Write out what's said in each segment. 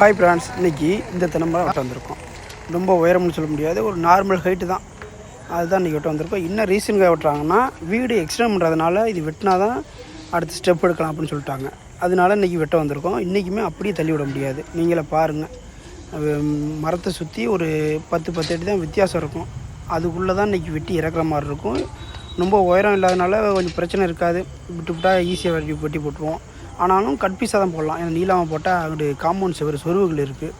Hi France இன்றைக்கி இந்த தென்னமரம் வெட்ட வந்திருக்கோம். ரொம்ப உயரம்னு சொல்ல முடியாது ஒரு நார்மல் ஹைட்டு தான். அதுதான் இன்றைக்கி வெட்ட வந்திருக்கோம். என்ன ரீசனுக்காக வெட்டுறாங்கன்னா வீடு எக்ஸ்டெண்ட் பண்ணுறதுனால இது வெட்டினா தான் அடுத்த ஸ்டெப் எடுக்கலாம் அப்படின்னு சொல்லிட்டாங்க. அதனால இன்றைக்கி வெட்ட வந்திருக்கோம். இன்றைக்குமே அப்படியே தள்ளி விட முடியாது. நீங்களே பாருங்கள் மரத்தை சுற்றி ஒரு பத்து பத்து அடி தான் வித்தியாசம் இருக்கும். அதுக்குள்ளே தான் இன்றைக்கி வெட்டி இறக்குற மாதிரி இருக்கும். ரொம்ப உயரம் இல்லாதனால கொஞ்சம் பிரச்சனை இருக்காது. விட்டு விட்டால் ஈஸியாக வெட்டி வெட்டி போட்டுருவோம். ஆனாலும் கட் பீஸாக தான் போடலாம். ஏன்னா நீளாமல் போட்டால் அங்கிட்டு காம்பவுண்ட் செவரு சொருவுகள் இருக்குது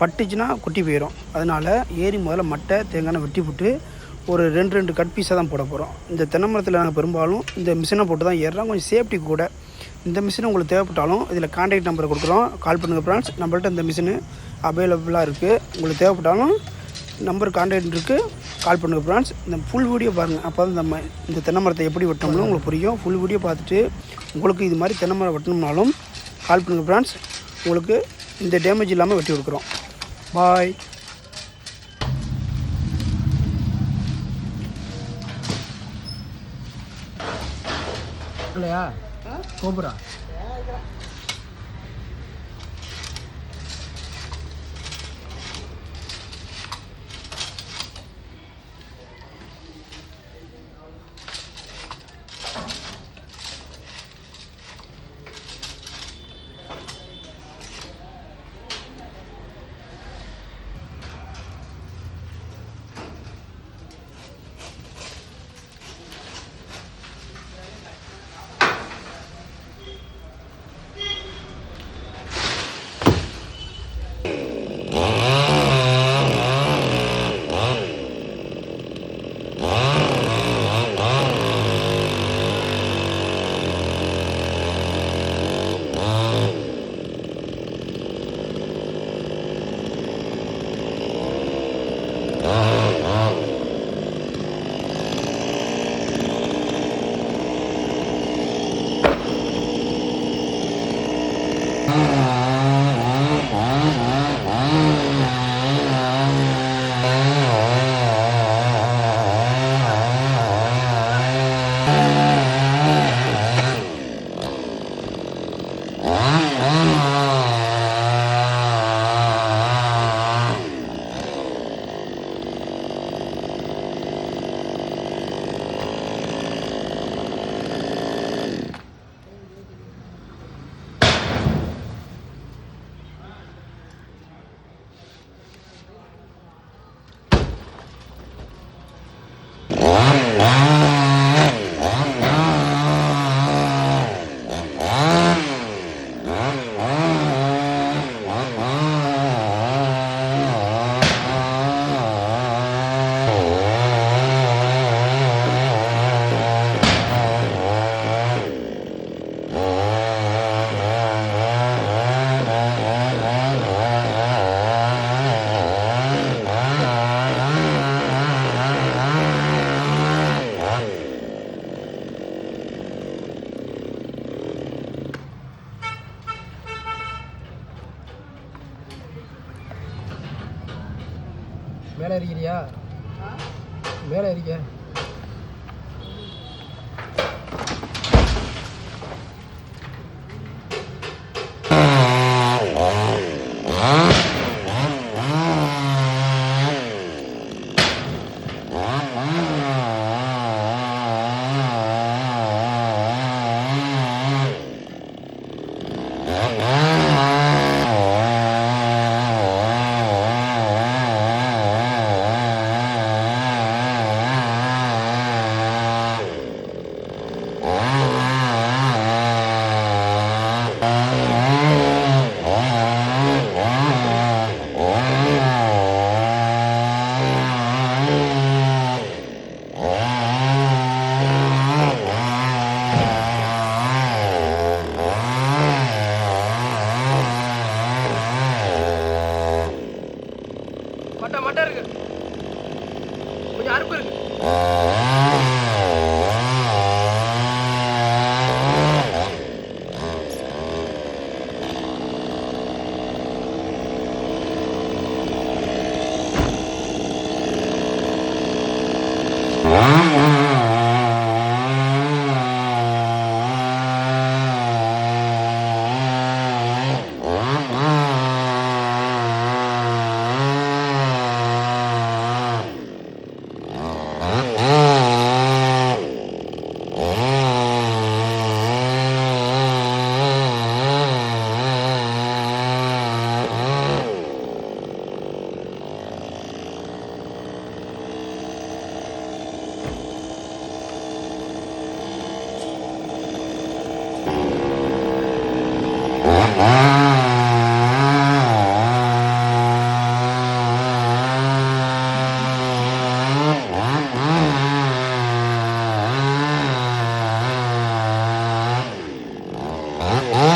பட்டுச்சுன்னா கொட்டி போயிடும் அதனால் ஏறி முதல்ல மட்டை தேங்காய் வெட்டி போட்டு ஒரு ரெண்டு ரெண்டு கட் பீஸாக தான் போட போகிறோம் இந்த தென்னை மரத்தில் நாங்கள் பெரும்பாலும் இந்த மிஷினை போட்டு தான் ஏறுறோம். கொஞ்சம் சேஃப்டி கூட. இந்த மிஷின் உங்களுக்கு தேவைப்பட்டாலும் இதில் கான்டாக்ட் நம்பர் கொடுக்குறோம். கால் பண்ணுங்கள் ஃப்ரெண்ட்ஸ் நம்மள்ட்ட இந்த மிஷினு அவைலபிளாக இருக்குது உங்களுக்கு தேவைப்பட்டாலும் நம்பர் கான்டாக்ட் இருக்குது கால் பண்ணுங்கள் ஃப்ரெண்ட்ஸ் இந்த ஃபுல் வீடியோ பாருங்கள் அப்போ தான் நம்ம இந்த தென்னை மரத்தை எப்படி வெட்டணும்னு உங்களுக்கு புரியும். ஃபுல் வீடியோ பார்த்துட்டு உங்களுக்கு இது மாதிரி தென்னை மரம் வெட்டணும்னாலும் கால் பண்ணுங்கள் ஃப்ரெண்ட்ஸ் உங்களுக்கு இந்த டேமேஜ் இல்லாமல் வெட்டி கொடுக்குறோம். பாய் இல்லையா? கோபுரா? വേറെ Uh...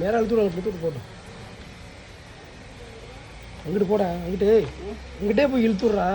நேரம் அழுத்து விட கொடுத்துட்டு போட்டோம் அங்கிட்டு போடா அங்கிட்டு அங்கிட்டே போய் இழுத்துடுறா.